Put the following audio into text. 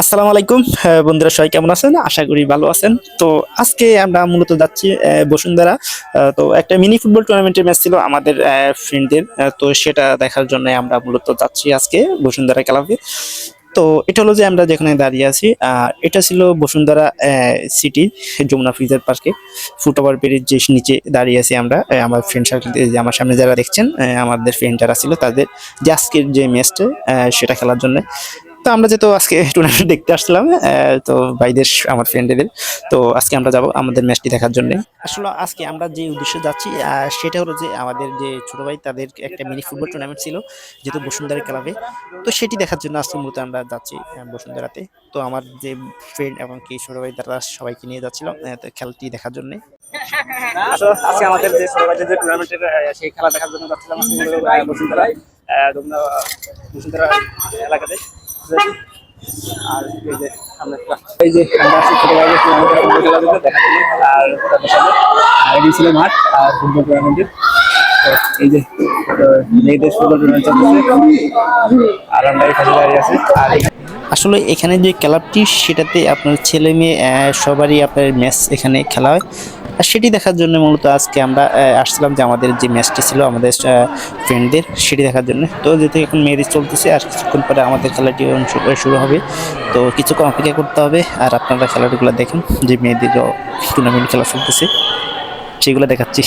আসসালামু আলাইকুম। হ্যাঁ, বন্ধুরা সবাই কেমন আছেন? আশা করি ভালো আছেন। তো আজকে আমরা মূলত যাচ্ছি বসুন্ধরা। তো একটা মিনি ফুটবল টুর্নামেন্টের ম্যাচ ছিল আমাদের ফ্রেন্ডদের। তো সেটা দেখার জন্য আমরা মূলত যাচ্ছি আজকে বসুন্ধরা ক্লাবে। তো এটা হলো যে আমরা যেখানে দাঁড়িয়ে আছি এটা ছিল বসুন্ধরা সিটি যমুনা ফ্রিজের পার্কে। ফুটওভার ব্রিজ যে নিচে দাঁড়িয়ে আছি আমরা আমার ফ্রেন্ড সার্কেল আমার সামনে যারা দেখছেন আমাদের ফ্রেন্ড যারা ছিল তাদের যে আজকের যে ম্যাচটা সেটা খেলার জন্য। তো আমরা যেহেতু আজকে টুর্নামেন্ট দেখতে আসছিলাম আহ, তো ভাইদের আমার ফ্রেন্ডদের তো আজকে আমরা যাব আমাদের ম্যাচটি দেখার জন্য। আসলে আজকে আমরা যে উদ্দেশ্যে যাচ্ছি সেটা হলো যে আমাদের যে ছোট ভাই তাদের একটা মিনি ফুটবল টুর্নামেন্ট ছিল যেহেতু বসুন্ধরা ক্লাবে। তো সেটি দেখার জন্য আজকে মূলত আমরা যাচ্ছি বসুন্ধরাতে। তো আমার যে ফ্রেন্ড এবং কি ছোট ভাই তারা সবাইকে নিয়ে যাচ্ছিল খেলাটি দেখার জন্য। আমাদের সেই খেলা দেখার জন্য এলাকাতে। আর এই যে এই আমরা আছি ছোট আর তাদের সাথে আর এই ছিল মাঠ আর ফুটবল টুর্নামেন্টের এই যে মেয়েদের ফুটবল টুর্নামেন্ট চলতেছে। আর আমরা এখানে দাঁড়িয়ে আছি। আর আসলে এখানে যে ক্লাবটি সেটাতে আপনার ছেলে মেয়ে সবারই আপনার ম্যাচ এখানে খেলা হয়। সেটি দেখার জন্য মূলত আজকে আমরা আসছিলাম যে আমাদের যে ম্যাচটি ছিল আমাদের ফ্রেন্ডদের সেটি দেখার জন্য। তো যেহেতু এখন মেয়েদের চলতেছে, আর কিছুক্ষণ পরে আমাদের খেলাটি শুরু হবে। তো কিছুক্ষণ অপেক্ষা করতে হবে, আর আপনারা খেলাটিগুলো দেখেন যে মেয়েদের টুর্নামেন্ট খেলা চলতেছে। সেগুলো দেখাচ্ছি।